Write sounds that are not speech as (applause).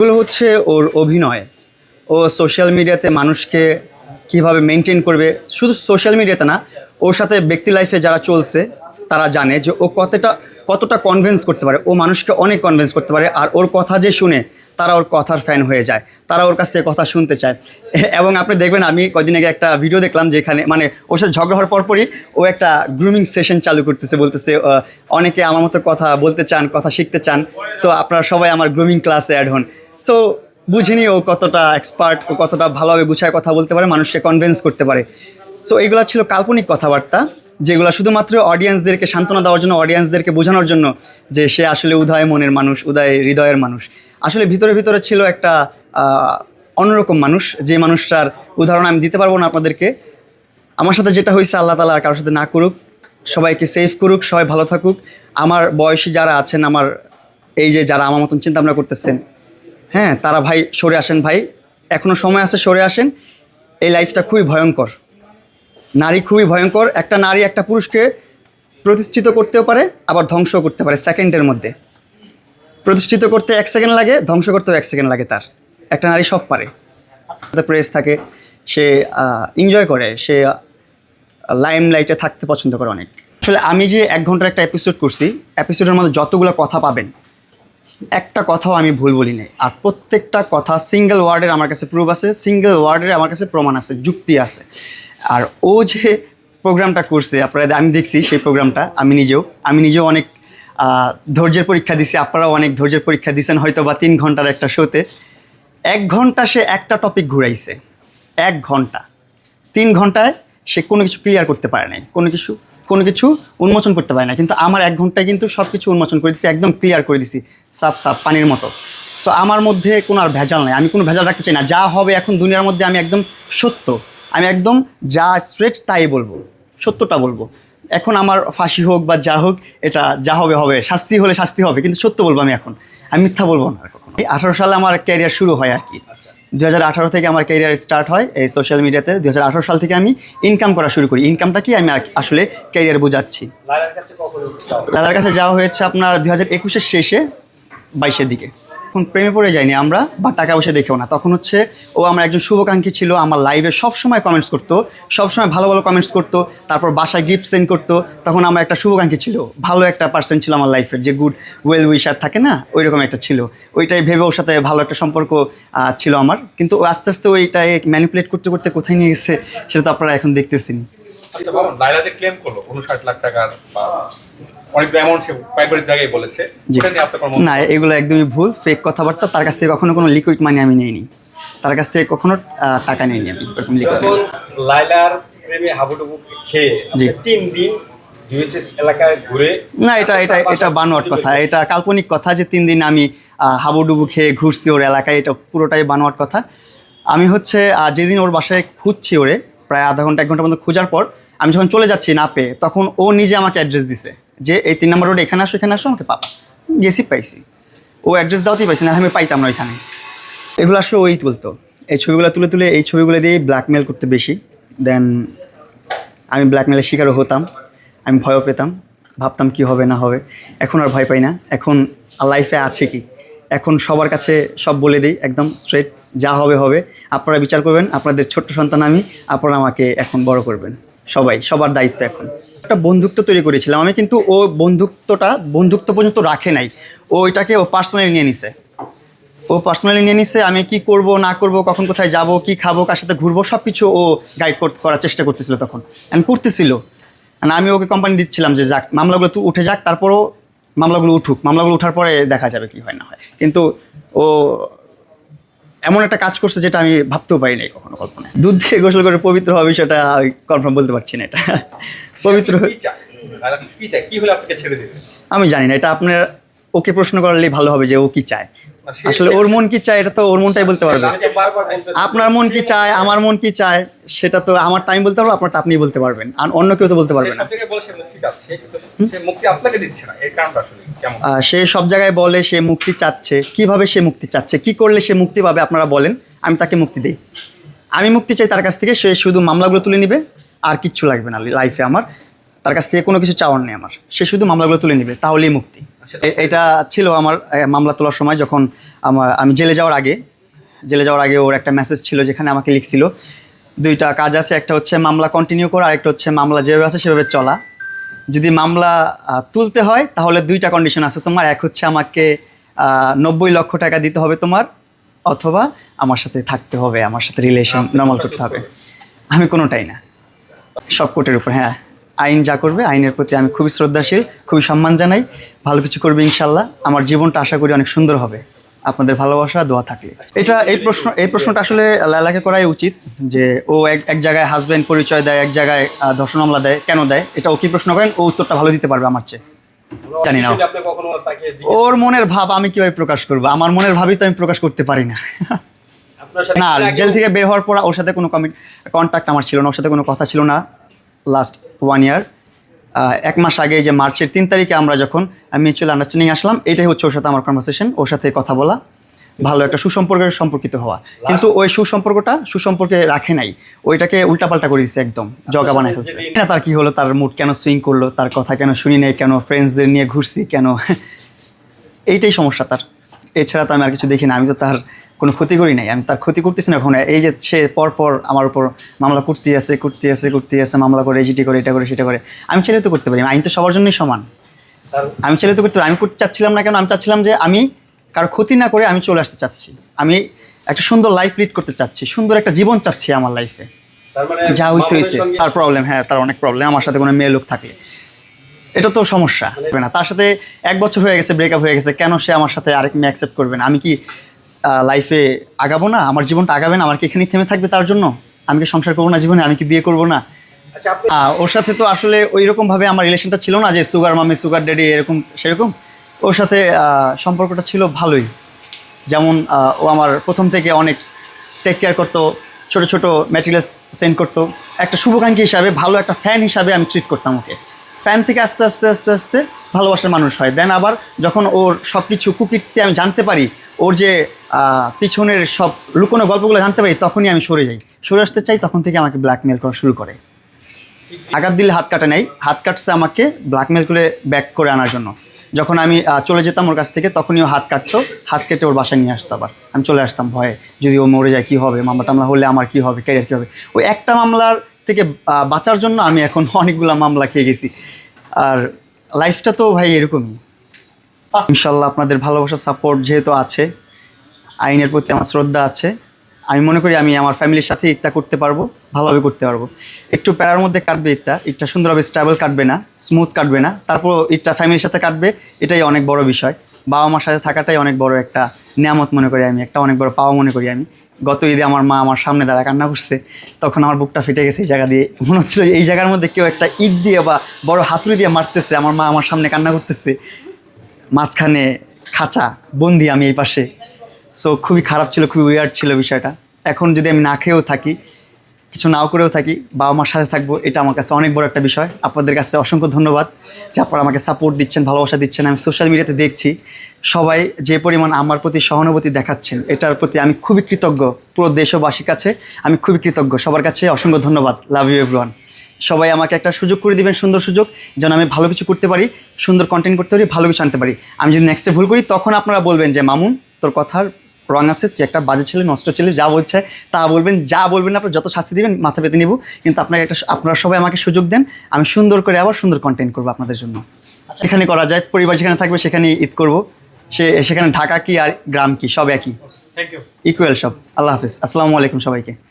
এগুলো হচ্ছে ওর অভিনয়। ও সোশ্যাল মিডিয়াতে মানুষকে কীভাবে মেনটেন করবে, শুধু সোশ্যাল মিডিয়াতে না, ওর সাথে ব্যক্তি লাইফে যারা চলছে, তারা জানে যে ও কতটা কতটা কনভিন্স করতে পারে। ও মানুষকে অনেক কনভিন্স করতে পারে আর ওর কথা যে শুনে তারা ওর কথার ফ্যান হয়ে যায়, তারা ওর কাছ থেকে কথা শুনতে চায়। এবং আপনি দেখবেন, আমি কদিন আগে একটা ভিডিও দেখলাম যেখানে মানে ওর সাথে ঝগড়া হওয়ার পরপরই ও একটা গ্রুমিং সেশন চালু করতেছে, বলতেছে অনেকে আমার মতো কথা বলতে চান, কথা শিখতে চান। সো আপনারা সবাই আমার গ্রুমিং ক্লাসে অ্যাড হন। সো বুঝিনি ও কতটা এক্সপার্ট ও কতটা ভালোভাবে গুছায় কথা বলতে পারে, মানুষকে কনভিন্স করতে পারে। সো এইগুলো ছিল কাল্পনিক কথাবার্তা, যেগুলো শুধুমাত্র অডিয়েন্সদেরকে সান্ত্বনা দেওয়ার জন্য অডিয়েন্সদেরকে বোঝানোর জন্য যে সে আসলে উদয় মনের মানুষ, উদয় হৃদয়ের মানুষ। আসলে ভিতরে ভিতরে ছিল একটা অন্যরকম মানুষ, যে মানুষটার উদাহরণ আমি দিতে পারব না আপনাদেরকে। আমার সাথে যেটা হয়েছে, আল্লাহ তালা আর কারোর সাথে না করুক, সবাইকে সেফ করুক, সবাই ভালো থাকুক। আমার বয়সী যারা আছেন, আমার এই যে যারা আমার মতন চিন্তা ভাবনা করতেছেন হ্যাঁ তারা ভাই সরে আসেন ভাই। এখনও সময় আছে, সরে আসেন। এই লাইফটা খুবই ভয়ঙ্কর। নারী খুবই ভয়ঙ্কর। একটা নারী একটা পুরুষকে প্রতিষ্ঠিত করতেও পারে, আবার ধ্বংস করতে পারে সেকেন্ডের মধ্যে। প্রতিষ্ঠিত করতে এক সেকেন্ড লাগে, ধ্বংস করতেও এক সেকেন্ড লাগে তার। একটা নারী সব পারে। প্রেস থাকে, সে এনজয় করে, সে লাইম লাইটে থাকতে পছন্দ করে অনেক। আসলে আমি যে এক ঘণ্টার একটা এপিসোড করছি এপিসোডের মধ্যে যতগুলো কথা পাবেন একটা কথাও আমি ভুল বলি নাই। আর প্রত্যেকটা কথা সিঙ্গেল ওয়ার্ডের আমার কাছে প্রুফ আছে সিঙ্গেল ওয়ার্ডের আমার কাছে প্রমাণ আছে, যুক্তি আছে। আর ও যে প্রোগ্রামটা করছে, আপনারা আমি দেখছি সেই প্রোগ্রামটা আমি নিজেও আমি নিজেও অনেক ধৈর্যের পরীক্ষা দিছি, আপনারাও অনেক ধৈর্যের পরীক্ষা দিয়েছেন হয়তো বা তিন ঘণ্টার একটা শোতে এক ঘণ্টা সে একটা টপিক ঘুরাইছে, এক ঘণ্টা। তিন ঘন্টায় সে কোনো কিছু ক্লিয়ার করতে পারে নাই, কোনো কিছু কোনো কিছু উন্মোচন করতে পারে না। কিন্তু আমার এক ঘন্টায় কিন্তু সব কিছু উন্মোচন করে দিছি, একদম ক্লিয়ার করে দিছি, সাফ সাফ, পানির মতো। সো আমার মধ্যে কোনো আর ভেজাল নাই। আমি কোনো ভেজাল রাখতে চাই না। যা হবে এখন দুনিয়ার মধ্যে আমি একদম সত্য। আমি একদম যা স্ট্রেট তাই বলব। সত্যটা বলব। এখন আমার ফাঁসি হোক বা যা হোক, এটা যা হবে হবে। শাস্তি হলে শাস্তি হবে, কিন্তু সত্য বলব আমি এখন। আমি মিথ্যা বলব না আর আঠারো সালে আমার ক্যারিয়ার শুরু হয় আর কি। দু আঠারো থেকে আমার ক্যারিয়ার স্টার্ট হয় এই সোশ্যাল মিডিয়াতে দু আঠারো সাল থেকে আমি ইনকাম করা শুরু করি। ইনকামটা কি? আমি আসলে ক্যারিয়ার বোঝাচ্ছি। লালার দাদার কাছে যাওয়া হয়েছে আপনার দু হাজার একুশের শেষে বাইশের দিকে। এখন প্রেমে পড়ে যায়নি আমরা, বা টাকা পয়সা দেখেও না। তখন হচ্ছে ও আমার একজন শুভাকাঙ্ক্ষী ছিল, আমার লাইভে সবসময় কমেন্টস করতো, সবসময় ভালো ভালো কমেন্টস করতো, তারপর বাসায় গিফট সেন্ড করতো, তখন আমার একটা শুভাকাঙ্ক্ষী ছিল, ভালো একটা পার্সন ছিল আমার লাইফের যে গুড ওয়েল উইশার থাকে না ওই রকম একটা ছিল। ওইটাই ভেবে ওর সাথে ভালো একটা সম্পর্ক ছিল আমার। কিন্তু আস্তে আস্তে ওইটাই ম্যানিপুলেট করতে করতে কোথায় নিয়ে গেছে, সেটা তো আপনারা এখন দেখতেছেন। আচ্ছা না এগুলো একদমই ভুল ফেক কথাবার্তা। তার কাছ থেকে কখনো কোনো লিকুইড মানি আমি নিইনি। তার কাছ থেকে কখনো টাকা নিইনি আমি এরকম লাইলার প্রেমে হাবুডুবু খেয়ে তিন দিন এলাকায় ঘুরে না এটা এটা এটা বানোয়াট কথা। এটা কাল্পনিক কথা যে তিন দিন আমি আহ, হাবুডুবু খেয়ে ঘুরছি ওর এলাকায়। এটা পুরোটাই বানোয়াট কথা। আমি হচ্ছে যেদিন ওর বাসায় খুঁজছি ওরে প্রায় আধা ঘণ্টা এক ঘণ্টা মতো খোঁজার পর আমি যখন চলে যাচ্ছি না পেয়ে তখন ও নিজে আমাকে অ্যাড্রেস দিছে। যে, এই তিন নম্বর রোড এখানে আসো এখানে আসো, আমাকে পাবা। গেছি, পাইছি। ও অ্যাড্রেস দাওতেই পাইছি না আমি পাইতাম না ওইখানে। এগুলো আসলে ওই তুলতো এই ছবিগুলো তুলে তুলে, এই ছবিগুলো দিয়ে ব্ল্যাকমেল করতে বেশি। দেন আমি ব্ল্যাকমেলের শিকারও হতাম, আমি ভয়ও পেতাম। ভাবতাম কি হবে, না হবে। এখন আর ভয় পাই না। এখন লাইফে আছে কি? এখন সবার কাছে সব বলে দিই, একদম স্ট্রেট যা হবে হবে। আপনারা বিচার করবেন, আপনাদের ছোট্ট সন্তান আমি, আপনারা আমাকে এখন বড় করবেন। সবাই, সবার দায়িত্ব এখন। একটা বন্ধুত্ব তৈরি করেছিলাম। আমি কিন্তু ও বন্ধুত্বটা বন্ধুত্ব পর্যন্ত রাখে নাই। ও ওইটাকে ও পার্সোনালি নিয়ে নিছে। ও পার্সোনালি নিয়ে নিছে, আমি কি করব, না করব, কখন কোথায় যাব, কি খাব, কার সাথে ঘুরবো সব কিছু ও গাইড করার চেষ্টা করতেছিল তখন। অ্যান্ড করতেছিল। And আমি ওকে কোম্পানি দিচ্ছিলাম যে যাক, মামলাগুলো তুই উঠে যাক, তারপরও মামলাগুলো উঠুক। মামলাগুলো উঠার পরে দেখা যাবে কি হয়, না হয়। কিন্তু ও এমন একটা কাজ করছে যেটা আমি ভাবতেও পারি নাই কখনো। দুধ দিয়ে গোসল করে পবিত্র হবে সেটা কনফার্ম বলতে পারছি না এটা। পবিত্র আমি জানি না এটা আপনার ওকে প্রশ্ন করলেই ভালো হবে যে ও কি চায়। আসলে ওর মন কি চায় এটা তো ওর মনটাই বলতে পারবে। আপনার মন কি চায় আমার মন কি চায় সেটা তো আমার টাইম বলতে পারব আপনারটা আপনি বলতে পারবেন। আর অন্য কেউ তো বলতে পারবে না। সে সব জায়গায় বলে সে মুক্তি চাচ্ছে কীভাবে সে মুক্তি চাচ্ছে কি করলে সে মুক্তি পাবে আপনারা বলেন আমি তাকে মুক্তি দিই। আমি মুক্তি চাই তার কাছ থেকে, সে শুধু মামলাগুলো তুলে নিবে, আর কিচ্ছু লাগবে না লাইফে আমার। তার কাছ থেকে কোনো কিছু চাওয়ার নেই আমার। সে শুধু মামলাগুলো তুলে নিবে, তাহলেই মুক্তি। এটা ছিল আমার মামলা তোলার সময় যখন আমার, আমি জেলে যাওয়ার আগে, জেলে যাওয়ার আগে ওর একটা মেসেজ ছিল যেখানে আমাকে লিখছিল, দুইটা কাজ আছে, একটা হচ্ছে মামলা কন্টিনিউ করা আর একটা হচ্ছে মামলা যেভাবে আছে সেভাবে চলা। যদি মামলা তুলতে হয়, তাহলে দুইটা কন্ডিশন আছে তোমার। এক হচ্ছে আমাকে নব্বই লক্ষ টাকা দিতে হবে তোমার অথবা আমার সাথে থাকতে হবে আমার সাথে রিলেশন নর্মাল করতে হবে। আমি কোনোটাই না। সব কোর্টের উপর হ্যাঁ। আইন যা করবে আইনের প্রতি আমি খুবই শ্রদ্ধাশীল খুবই সম্মান জানাই। ভালো কিছু করবে ইনশাল্লাহ আমার জীবনটা আশা করি অনেক সুন্দর হবে। আপনাদের ভালোবাসা দোয়া থাকলে। এটা এই প্রশ্ন এই প্রশ্নটা আসলে লালাকে করাই উচিত যে ও এক এক জায়গায় হাজব্যান্ড পরিচয় দেয় এক জায়গায় ধর্ষণ মামলা দেয় কেন দেয়? এটা ও কি প্রশ্ন করেন? ও উত্তরটা ভালো দিতে পারবে আমার চেয়ে। জানি না। ওর মনের ভাব আমি কীভাবে প্রকাশ করব? আমার মনের ভাবই তো আমি প্রকাশ করতে পারি না। না জেল থেকে বের হওয়ার পর ওর সাথে কোনো কন্ট্যাক্ট আমার ছিল না ওর সাথে কোনো কথা ছিল না লাস্ট ওয়ান ইয়ার এক মাস আগে যে মার্চের তিন তারিখে আমরা যখন মিউচুয়াল আন্ডারস্ট্যান্ডিং আসলাম এটাই হচ্ছে ওর সাথে আমার কনভারসেশন ওর সাথে কথা বলা। ভালো একটা সুসম্পর্কের সম্পর্কিত হওয়া। কিন্তু ওই সুসম্পর্কটা সুসম্পর্কে রাখে নাই। ওইটাকে উল্টাপাল্টা করে দিচ্ছে একদম। জগা বানায় ফেলছে। না তার কি হলো? তার মুড কেন সুইং করল? তার কথা কেন শুনি নাই? কেন ফ্রেন্ডসদের নিয়ে ঘুরছি? কেন? (laughs) এইটাই সমস্যা তার। এছাড়া তো আমি আর কিছু দেখি না। আমি তো তার কোনো ক্ষতি করি নাই। আমি তার ক্ষতি করতেছি না এখন এই যে সে পরপর আমার উপর মামলা করতে আছে করতে আছে করতে আছে মামলা করে জিটি করে এটা করে সেটা করে। আমি ছেলে তো করতে পারি। আইন তো সবার জন্যই সমান। আমি ছেলে তো করতে পারি। আমি করতে চাচ্ছিলাম না কেন? আমি চাচ্ছিলাম যে আমি কারও ক্ষতি না করে আমি চলে আসতে চাচ্ছি। আমি একটা সুন্দর লাইফ লিড করতে চাচ্ছি সুন্দর একটা জীবন চাচ্ছি আমার লাইফে মানে যা হয়েছে হয়েছে তার প্রবলেম হ্যাঁ তার অনেক প্রবলেম আমার সাথে কোনো মেয়ে লোক থাকে। এটা তো সমস্যা হবে না। তার সাথে এক বছর হয়ে গেছে ব্রেকআপ হয়ে গেছে কেন সে আমার সাথে আরেক মেয়ে অ্যাকসেপ্ট করবে না? আমি কি লাইফে আগাবো না? আমার জীবনটা আগাবে না? আমার কি এখানেই থেমে থাকবে তার জন্য? আমি কি সংসার করব না জীবনে? আমি কি বিয়ে করব না? আচ্ছা ওর সাথে তো আসলে ওই রকমভাবে আমার রিলেশনটা ছিল না যে সুগার মামি সুগার ড্যাডি এরকম সেরকম। ওর সাথে সম্পর্কটা ছিল ভালোই। যেমন ও আমার প্রথম থেকে অনেক টেক কেয়ার করতো, ছোট ছোট ম্যাটেরিয়ালস সেন্ড করতো। একটা শুভাকাঙ্ক্ষী হিসাবে, ভালো একটা ফ্যান হিসাবে আমি ট্রিট করতাম ওকে। ফ্যান থেকে আস্তে আস্তে আস্তে আস্তে ভালোবাসার মানুষ হয়। দেন আবার যখন ওর সব কিছু কুকিরতে আমি জানতে পারি, ওর যে পিছনের সব লুকোনো গল্পগুলো জানতে পারি, তখনই আমি সরে যাই। সরে আসতে চাই, তখন থেকে আমাকে ব্ল্যাকমেল করা শুরু করে। আঘাত দিলে হাত কাটা নাই। হাত কাটছে আমাকে ব্ল্যাকমেল করে ব্যাক করে আনার জন্য। যখন আমি চলে যেতাম ওর কাছ থেকে, তখনই ও হাত কাটতো, হাত কেটে ওর বাসায় নিয়ে আসতো আবার। আমি চলে আসতাম ভয়ে, যদি ও মরে যায় কী হবে? মামলা টামলা হলে আমার কী হবে? ক্যারিয়ার কী হবে? ওই একটা মামলার থেকে বাঁচার জন্য আমি এখন (laughs) অনেকগুলো মামলা খেয়ে গেছি। আর লাইফটা তো ভাই এরকমই। ইনশাল্লাহ আপনাদের ভালোবাসা সাপোর্ট যেহেতু আছে, আইনের প্রতি আমার শ্রদ্ধা আছে। আমি মনে করি আমি আমার ফ্যামিলির সাথে ঈদটা করতে পারব, ভালোভাবে করতে পারব। একটু প্যারার মধ্যে কাটবে ঈদটা ঈদটা সুন্দরভাবে স্টেবল কাটবে না স্মুথ কাটবে না। তারপর ঈদটা ফ্যামিলির সাথে কাটবে, এটাই অনেক বড় বিষয়। বাবা মার সাথে থাকাটাই অনেক বড় একটা নিয়ামত মনে করি আমি, একটা অনেক বড় পাওয়া মনে করি আমি। গত ঈদে আমার মা আমার সামনে দাঁড়া কান্না করছে, তখন আমার বুকটা ফেটে গেছে এই জায়গা দিয়ে। মনে হচ্ছিল এই জায়গার মধ্যে কেউ একটা ইট দিয়ে বা বড় হাতুড়ি দিয়ে মারতেছে, আমার মা আমার সামনে কান্না করতেছে। মাঝখানে খাঁচা, বন্দি আমি এই পাশে। সো খুবই খারাপ ছিল, খুবই উইয়ার্ড ছিল বিষয়টা। এখন যদি আমি না খেয়েও থাকি, কিছু নাও করেও থাকি, বাবা মার সাথে থাকব, এটা আমার কাছে অনেক বড় একটা বিষয়। আপনাদের কাছে অসংখ্য ধন্যবাদ যে আপনারা আমাকে সাপোর্ট দিচ্ছেন, ভালোবাসা দিচ্ছেন। আমি সোশ্যাল মিডিয়াতে দেখছি, সবাই যে পরিমাণ আমার প্রতি সহানুভূতি দেখাচ্ছেন, এটার প্রতি আমি খুবই কৃতজ্ঞ। পুরো দেশবাসীর কাছে আমি খুবই কৃতজ্ঞ। সবার কাছে অসংখ্য ধন্যবাদ। লাভ ইউ এভরিওয়ান সবাই আমাকে একটা সুযোগ করে দিবেন, সুন্দর সুযোগ, যেন আমি ভালো কিছু করতে পারি, সুন্দর কন্টেন্ট করতে পারি, ভালো কিছু আনতে পারি। আমি যদি নেক্সটে ভুল করি, তখন আপনারা বলবেন যে, মামুন, তোর কথার রং আছে তুই একটা বাজে ছেলে নষ্ট ছেলে যা বলছে তা বলবেন যা বলবেন আপনার যত শাস্তি দিবেন মাথা পেতে নিব। কিন্তু আপনাকে একটা আপনারা সবাই আমাকে সুযোগ দেন আমি সুন্দর করে আবার সুন্দর কন্টেন্ট করব আপনাদের জন্য। এখানে করা যায় পরিবার যেখানে থাকবে সেখানে ঈদ করব। সে সেখানে ঢাকা কি আর গ্রাম কি সব একই। ইকুয়াল সব। আল্লাহ হাফিজ। আসসালামু আলাইকুম সবাইকে।